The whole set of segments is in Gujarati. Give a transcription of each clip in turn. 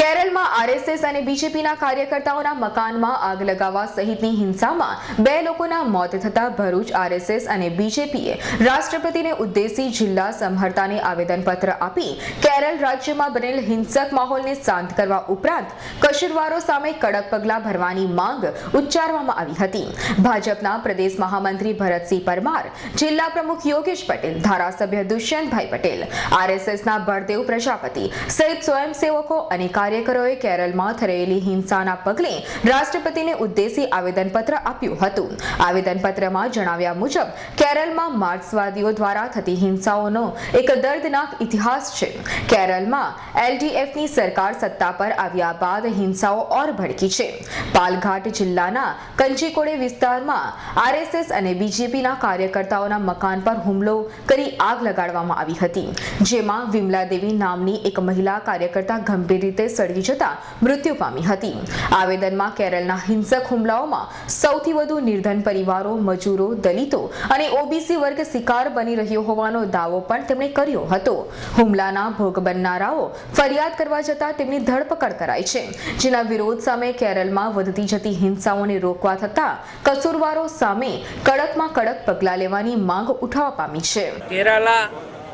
કેરળમાં આરએસએસ અને બીજેપીના કાર્યકર્તાઓના મકાનમાં આગ લગાવવા સહિતની હિંસામાં બે લોકોના મોત થતા ભરૂચ આરએસએસ અને બીજેપીએ રાષ્ટ્રપતિને ઉદ્દેશી જિલ્લા સંહર્તાને આવેદનપત્ર આપી કેરળ રાજ્યમાં બનેલ હિંસક માહોલને શાંત કરવા ઉપરાંત કસૂરવારો સામે કડક પગલાં ભરવાની માંગ ઉચ્ચારવામાં આવી હતી. ભાજપના પ્રદેશ મહામંત્રી ભરતસિંહ પરમાર, જિલ્લા પ્રમુખ યોગેશ પટેલ, ધારાસભ્ય દુષ્યંતભાઈ પટેલ, આરએસએસના બળદેવ પ્રજાપતિ સહિત સ્વયંસેવકો અને કાર્યકરોએ કેરળમાં થયેલી હિંસાના પગલે રાષ્ટ્રપતિને ઉદ્દેશી આવેદનપત્ર આપ્યું હતું. આવેદનપત્રમાં જણાવ્યા મુજબ, કેરળમાં માર્ક્સવાદીઓ દ્વારા થતી હિંસાઓનો એક દર્દનાક ઇતિહાસ છે. કેરળમાં એલડીએફની સરકાર સત્તા પર આવ્યા બાદ હિંસાઓ ઓર ભડકી છે. પાલઘાટ જિલ્લાના કંચીકોડે વિસ્તારમાં આરએસએસ અને બીજેપીના કાર્યકર્તાઓના મકાન પર હુમલો કરી આગ લગાડવામાં આવી હતી. જેમાં વિમલા દેવી નામની એક મહિલા કાર્યકર્તા ગંભીર રીતે સળગી જતા મૃત્યુ પામી હતી. આવેદનમાં કેરળના હિંસક હુમલાઓમાં સૌથી વધુ નિર્ધન પરિવારો, મજૂરો, દલિતો અને ઓબીસી વર્ગ શિકાર બની રહ્યો હોવાનો દાવો પણ તેમણે કર્યો હતો. હુમલાના ભોગ બનનારાઓ ફરિયાદ કરવા જતા તેમની ધરપકડ કરાઈ છે. જેના વિરોધ સામે કેરળમાં વધતી જતી હિંસાઓને રોકવા થતા કસૂરવારો સામે કડકમાં કડક પગલાં લેવાની માંગ ઉઠાવવા પામી છે. કેરાલા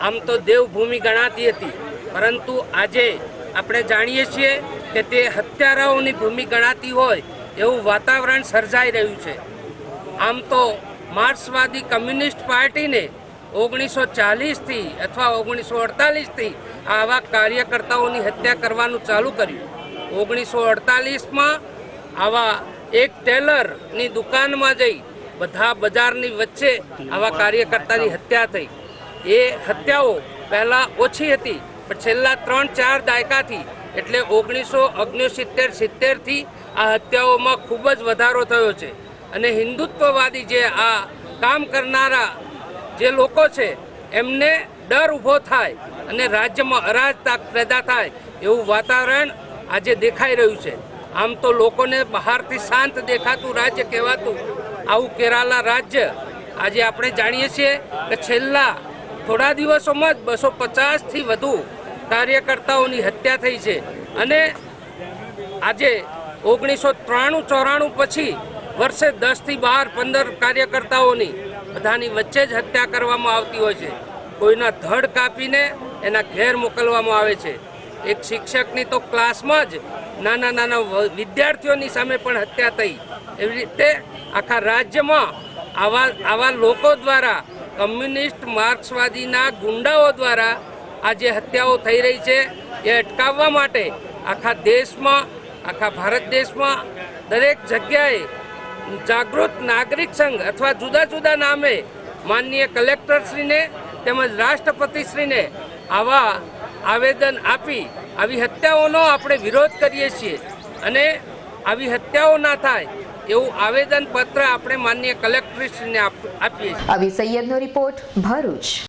આમ તો દેવભૂમિ ગણાતી હતી, પરંતુ આજે આપણે જાણીએ છીએ કે તે હત્યારાઓની ભૂમિ ગણાતી હોય એવું વાતાવરણ સર્જાઈ રહ્યું છે. આમ તો માર્ક્સવાદી કમ્યુનિસ્ટ પાર્ટીને ઓગણીસો ચાલીસથી અથવા ઓગણીસો અડતાલીસથી આવા કાર્યકર્તાઓની હત્યા કરવાનું ચાલુ કર્યું. ઓગણીસો અડતાલીસમાં આવા એક ટેલરની દુકાનમાં જઈ બધા બજારની વચ્ચે આવા કાર્યકર્તાની હત્યા થઈ. એ હત્યાઓ પહેલાં ઓછી હતી પણ છેલ્લા ત્રણ ચાર દાયકાથી, એટલે ઓગણીસો ઓગણસિત્તેર સિત્તેરથી આ હત્યાઓમાં ખૂબ જ વધારો થયો છે. અને હિન્દુત્વવાદી જે આ કામ કરનારા જે લોકો છે, એમને ડર ઊભો થાય અને રાજ્યમાં અરાજતા પેદા થાય એવું વાતાવરણ આજે દેખાઈ રહ્યું છે. આમ તો લોકોને બહારથી શાંત દેખાતું રાજ્ય કહેવાતું આવું કેરાલા રાજ્ય. આજે આપણે જાણીએ છીએ કે છેલ્લા થોડા દિવસોમાં જ બસો પચાસથી વધુ કાર્યકર્તાઓની હત્યા થઈ છે. અને આજે ઓગણીસો ત્રાણું ચોરાણું પછી વર્ષે દસથી બાર પંદર કાર્યકર્તાઓની બધાની વચ્ચે જ હત્યા કરવામાં આવતી હોય છે. કોઈના ધડ કાપીને એના ઘેર મોકલવામાં આવે છે. એક શિક્ષકની તો ક્લાસમાં જ નાના નાના વિદ્યાર્થીઓની સામે પણ હત્યા થઈ. એવી રીતે આખા રાજ્યમાં આવા આવા લોકો દ્વારા કમ્યુનિસ્ટ માર્ક્સવાદીના ગુંડાઓ દ્વારા આ જે હત્યાઓ થઈ રહી છે. એ અટકાવવા માટે આખા દેશમાં, આખા ભારત દેશમાં દરેક જગ્યાએ જાગૃત નાગરિક સંઘ અથવા જુદા જુદા નામે માનનીય કલેક્ટરશ્રીને તેમજ રાષ્ટ્રપતિશ્રીને આવા આવેદન આપી આવી હત્યાઓનો આપણે વિરોધ કરીએ છીએ. અને આવી હત્યાઓ ના થાય એવું આવેદન પત્ર આપણે માન્ય કલેક્ટરશ્રીને આપ- આપીએ આવી સૈયદનો રિપોર્ટ ભરૂચ.